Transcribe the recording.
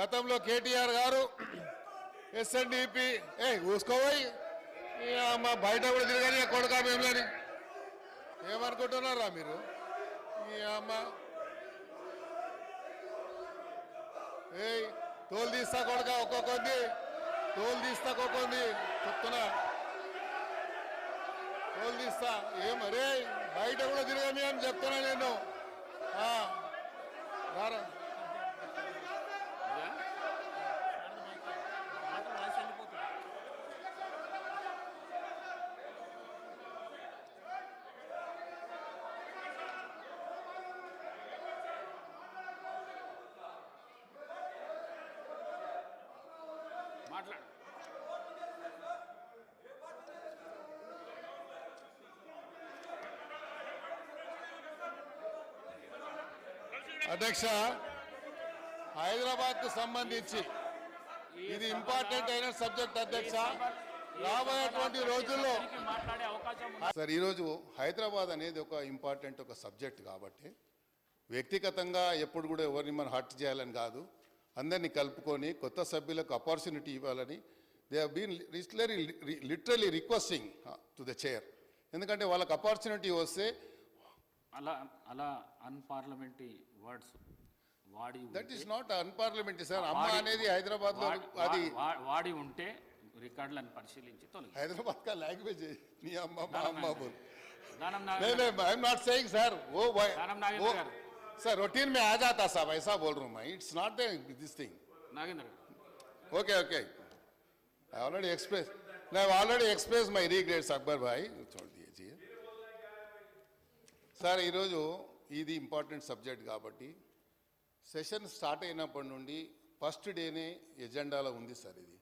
గతంలో కేటీఆర్ గారు ఎస్ఎన్డిపి ఏ ఊసుకోపోయి మా బయట కూడా తిరగని కొడుకా మేములని ఏమనుకుంటున్నారా మీరు? ఈ అమ్మ. ఏయ్ తోలు తీస్తా కొడుక ఒక్కొక్కంది తోలు తీస్తా ఒక్కొక్కంది చెప్తున్నా. తోలు తీస్తా. ఏం రే బయట కూడా తిరగని అని చెప్తున్నా నేను. రారా. మాట్లాడు. అధ్యక్ష హైదరాబాద్కు సంబంధించి ఇది ఇంపార్టెంట్ అయిన సబ్జెక్ట్ అధ్యక్ష. రాబోయేటువంటి రోజుల్లో మాట్లాడే అవకాశం ఉంది. సార్ ఈరోజు హైదరాబాద్ అనేది ఒక ఇంపార్టెంట్ ఒక సబ్జెక్ట్ కాబట్టి వ్యక్తిగతంగా ఎప్పుడు కూడా ఎవరిని మనం హర్ట్ చేయాలని కాదు. అందరినీ కలుపుకొని కొత్త సభ్యులకు ఆపర్చునిటీ ఇవ్వాలని they హీన్ literally literally requesting to the chair ఎందుకంటే వాళ్ళకి ఆపర్చునిటీ వస్తే అలా అలా అన్పార్లమెంటరీ వర్డ్స్ వాడి that is not unparliamentary sir అమ్మ అనేది హైదరాబాద్లో అది వాడి ఉంటే రికార్డులను పరిశీలించి హైదరాబాద్ కా లాంగ్వేజ్? నీ అమ్మ మా అమ్మ బోల్. I'm not saying sir oh oh sir routine మే ఆ జాతా సార్ వైసా బోల్ room it's not this thing okay okay I already express I already express my regret Akbar భాయ్ చూడండి సార్ ఈరోజు ఇది ఇంపార్టెంట్ సబ్జెక్ట్ కాబట్టి సెషన్ స్టార్ట్ అయినప్పటి నుండి ఫస్ట్ డేనే ఎజెండాలో ఉంది సార్ ఇది